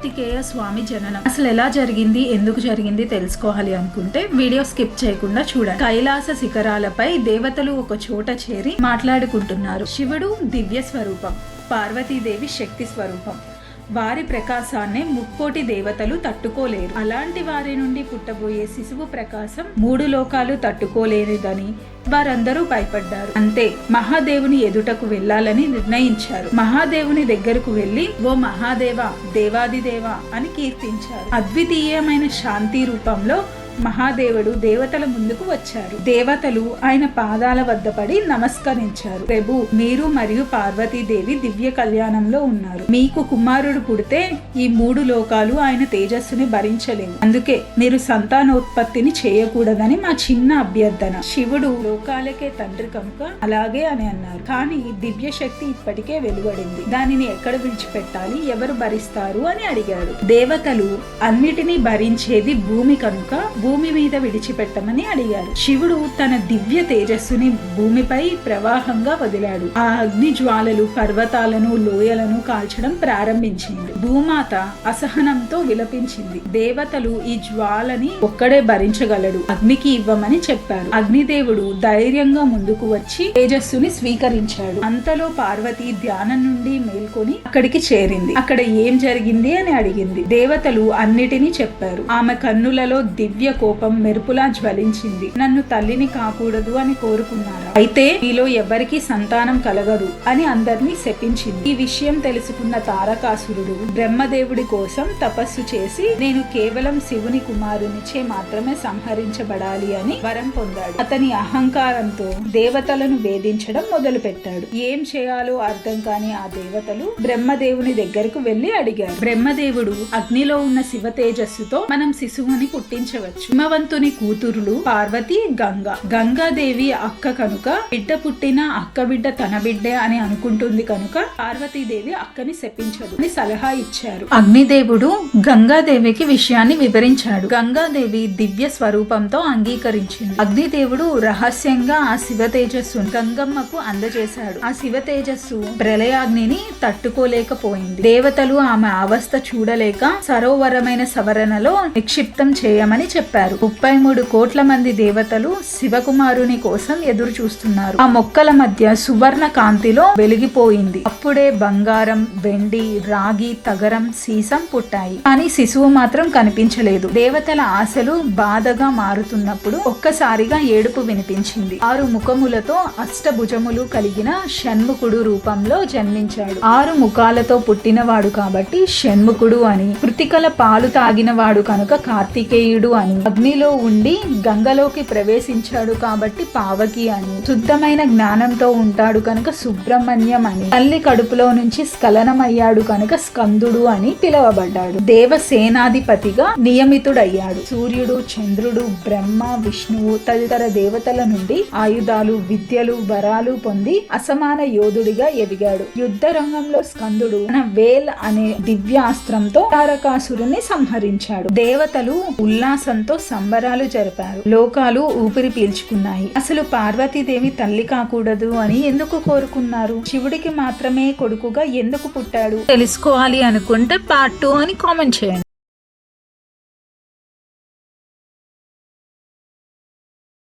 కార్తికేయ స్వామి జననం. అసలు ఎలా జరిగింది? ఎందుకు జరిగింది? తెలుసుకోవాలి అనుకుంటే వీడియో స్కిప్ చేయకుండా చూడండి. కైలాస శిఖరాలపై దేవతలు ఒక చోట చేరి మాట్లాడుకుంటున్నారు. శివుడు దివ్య స్వరూపం పార్వతీదేవి శక్తి స్వరూపం. వారి ప్రకాశాన్ని ముక్కోటి దేవతలు తట్టుకోలేరు. అలాంటి వారి నుండి పుట్టబోయే శిశువు ప్రకాశం మూడు లోకాలు తట్టుకోలేనిదని వారందరూ భయపడ్డారు. అంతే మహాదేవుని ఎదుటకు వెళ్ళాలని నిర్ణయించారు. మహాదేవుని దగ్గరకు వెళ్ళి ఓ మహాదేవ దేవాదిదేవ అని కీర్తించారు. అద్వితీయమైన శాంతి రూపంలో మహాదేవుడు దేవతల ముందుకు వచ్చారు. దేవతలు ఆయన పాదాల వద్ద పడి నమస్కరించారు. ప్రభు మీరు మరియు పార్వతీదేవి దివ్య కళ్యాణంలో ఉన్నారు. మీకు కుమారుడు పుడితే ఈ మూడు లోకాలు ఆయన తేజస్సుని భరించలేవు. అందుకే మీరు సంతానోత్పత్తిని చేయకూడదని మా చిన్న అభ్యర్థన. శివుడు లోకాలకే తండ్రి కనుక అలాగే అని అన్నారు. కానీ దివ్య శక్తి ఇప్పటికే వెలువడింది. దానిని ఎక్కడ విడిచిపెట్టాలి? ఎవరు భరిస్తారు? అని అడిగాడు. దేవతలు అన్నిటినీ భరించేది భూమి కనుక భూమి మీద విడిచిపెట్టమని అడిగారు శివుడు తన దివ్య తేజస్సుని భూమిపై ప్రవాహంగా వదిలాడు. ఆ అగ్ని జ్వాలలు పర్వతాలను లోయలను కాల్చడం ప్రారంభించింది. భూమాత అసహనంతో విలపించింది. దేవతలు ఈ జ్వాలని ఒక్కడే భరించగలడు. అగ్నికి ఇవ్వమని చెప్పారు. అగ్నిదేవుడు ధైర్యంగా ముందుకు వచ్చి తేజస్సుని స్వీకరించాడు. అంతలో పార్వతి ధ్యానం నుండి మేల్కొని అక్కడికి చేరింది. అక్కడ ఏం జరిగింది అని అడిగింది. దేవతలు అన్నిటినీ చెప్పారు. ఆమె కన్నులలో దివ్య కోపం మెరుపులా జ్వలించింది. నన్ను తల్లిని కాకూడదు అని కోరుకున్నారా? అయితే మీలో ఎవరికి సంతానం కలగదు అని అందరినీ శపించింది. ఈ విషయం తెలుసుకున్న తారకాసురుడు బ్రహ్మదేవుడి కోసం తపస్సు చేసి నేను కేవలం శివుని కుమారునిచే మాత్రమే సంహరించబడాలి అని వరం పొందాడు. అతని అహంకారంతో దేవతలను వేధించడం మొదలు పెట్టాడు ఏం చేయాలో అర్థం కాని ఆ దేవతలు బ్రహ్మదేవుని దగ్గరకు వెళ్ళి అడిగారు. బ్రహ్మదేవుడు అగ్నిలో ఉన్న శివ తేజస్సుతో మనం శిశువుని పుట్టించవచ్చు. హిమవంతుని కూతురులు పార్వతి గంగ. గంగాదేవి అక్క కనుక బిడ్డ పుట్టిన అక్క బిడ్డ తన బిడ్డే అని అనుకుంటుంది కనుక పార్వతీదేవి అక్కని శపించదు అని సలహా ఇచ్చారు. అగ్నిదేవుడు గంగాదేవికి విషయాన్ని వివరించాడు. గంగాదేవి దివ్య స్వరూపంతో అంగీకరించింది. అగ్నిదేవుడు రహస్యంగా ఆ శివ తేజస్సు గంగమ్మకు అందజేశాడు. ఆ శివ తేజస్సు ప్రళయాగ్నిని తట్టుకోలేకపోయింది. దేవతలు ఆమె అవస్థ చూడలేక సరోవరమైన సవరణలో నిక్షిప్తం చేయమని చెప్పారు. ముప్పై మూడు కోట్ల మంది దేవతలు శివకుమారుని కోసం ఎదురు చూస్తున్నారు ఆ మొక్కల మధ్య సువర్ణ కాంతిలో వెలిగిపోయింది. అప్పుడే బంగారం వెండి రాగి తగరం సీసం పుట్టాయి. కానీ శిశువు మాత్రం కనిపించలేదు. దేవతల ఆశలు బాధగా మారుతున్నప్పుడు ఒక్కసారిగా ఏడుపు వినిపించింది. ఆరు ముఖములతో అష్టభుజములు కలిగిన షణ్ముఖుడు రూపంలో జన్మించాడు. ఆరు ముఖాలతో పుట్టినవాడు కాబట్టి షణ్ముఖుడు అని కృతికల పాలు తాగినవాడు కనుక కార్తికేయుడు అని అగ్నిలో ఉండి గంగలోకి ప్రవేశించాడు కాబట్టి పావకి అని. శుద్ధమైన జ్ఞానంతో ఉంటాడు కనుక సుబ్రహ్మణ్యం అని. తల్లి కడుపులో నుంచి స్ఖలనమయ్యాడు కనుక స్కందుడు అని పిలువబడ్డాడు. దేవ సేనాధిపతిగా నియమితుడయ్యాడు. సూర్యుడు చంద్రుడు బ్రహ్మ విష్ణువు తదితర దేవతల నుండి ఆయుధాలు విద్యలు వరాలు పొంది అసమాన యోధుడిగా ఎదిగాడు. యుద్ధ రంగంలో స్కందుడు తన వేల్ అనే దివ్యాస్త్రంతో తారకాసురుని సంహరించాడు. దేవతలు ఉల్లాసంతో సంబరాలు జరిపారు. లోకాలు ఊపిరి పీల్చుకున్నాయి. అసలు పార్వతీదేవి తల్లి కాకూడదు అని ఎందుకు కోరుకున్నారు? శివుడికి మాత్రమే కొడుకుగా ఎందుకు పుట్టాడు? తెలుసుకోవాలి అనుకుంటే పార్ట్ టూ అని కామెంట్ చేయండి.